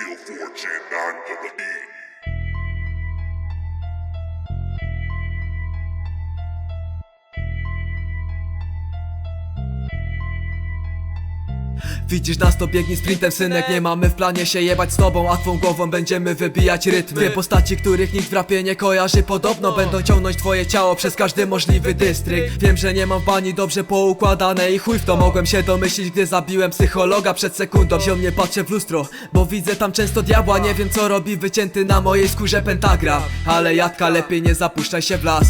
Steel Forge and 9 double E. Widzisz nas to biegnie sprintem synek Nie mamy w planie się jebać z tobą A twą głową będziemy wybijać rytmy. Dwie postaci, których nikt w rapie nie kojarzy Podobno będą ciągnąć twoje ciało Przez każdy możliwy dystrykt. Wiem, że nie mam w bani dobrze poukładane I chuj w to mogłem się domyślić Gdy zabiłem psychologa przed sekundą. Ziom nie patrzę w lustro Bo widzę tam często diabła Nie wiem co robi wycięty na mojej skórze pentagram Ale jadka lepiej nie zapuszczaj się w las.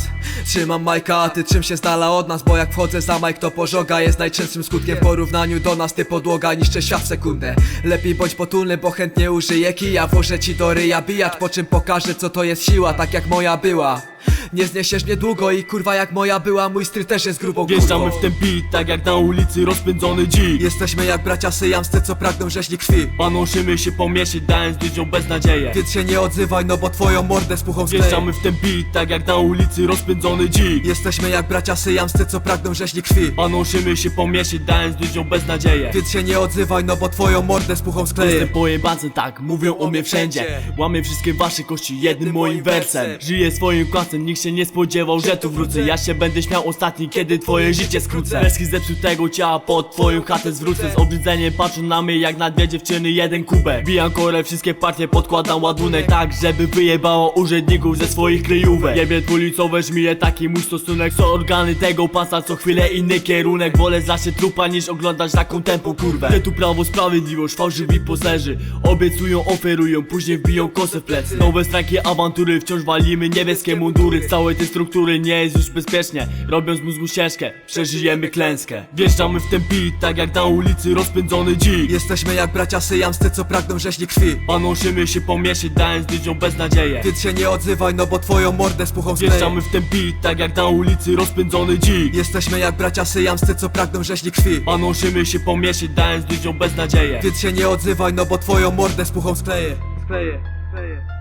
Trzymam majka, a ty trzym się z od nas Bo jak wchodzę za majk to pożoga Jest najczęstszym skutkiem w porównaniu do nas Ty podłoga niszczy świat w sekundę. Lepiej bądź potulny, bo chętnie użyję kija. Włożę ci do ryja bijać, po czym pokażę co to jest siła Tak jak moja była Nie zniesiesz mnie długo i kurwa jak moja była Mój styl też jest grubą Wjeżdżamy kurwą w ten beat, tak jak na ulicy rozpędzony dzik. Jesteśmy jak bracia syjamscy, co pragną rzeźni krwi. Panoszymy się po mieście, dając ludziom beznadzieję. Więc się nie odzywaj, no bo twoją mordę z puchą skleję. Wjeżdżamy w ten beat, tak jak na ulicy rozpędzony dzik. Jesteśmy jak bracia syjamscy, co pragną rzeźni krwi. Panoszymy się po mieście, dając ludziom beznadzieję. Więc się nie odzywaj, no bo twoją mordę z puchą skleję. Jestem pojebance, tak, mówią o mnie wszędzie. Łamię wszystkie wasze kości jednym moim wersem. Żyję swoim klasem, nikt się nie spodziewał, że tu wrócę. Ja się będę śmiał ostatni, kiedy twoje życie skrócę. Reski zepsutego ciała pod twoją chatę zwrócę. Z obrzydzeniem patrzą na mnie jak na dwie dziewczyny jeden kubek. Bijam korę, wszystkie partie, podkładam ładunek. Tak, żeby wyjebało urzędników ze swoich kryjówek. Jebie dwulicowe żmije, taki mój stosunek. Są organy tego pasa, co chwilę inny kierunek. Wolę zasie trupa niż oglądać taką tempo kurwę. Gdzie tu prawo, sprawiedliwość, fałszywi poserzy. Obiecują, oferują, później wbiją kosę w plecy. Nowe strajki, awantury, wciąż walimy niebieskie mundury całej tej struktury nie jest już bezpiecznie Robią z mózgu ścieżkę, przeżyjemy klęskę. Wjeżdżamy w ten beat, tak jak na ulicy rozpędzony dzik. Jesteśmy jak bracia syjamscy, co pragną rzeźni krwi. Panoszymy się po mieście, dając ludziom beznadzieję. Więc się nie odzywaj, no bo twoją mordę z puchą skleję Wjeżdżamy w ten beat, tak jak na ulicy rozpędzony dzik. Jesteśmy jak bracia syjamscy, co pragną rzeźni krwi. Panoszymy się po mieście, dając ludziom beznadzieję. Więc się nie odzywaj, no bo twoją mordę z puchą skleję Skleję, skleję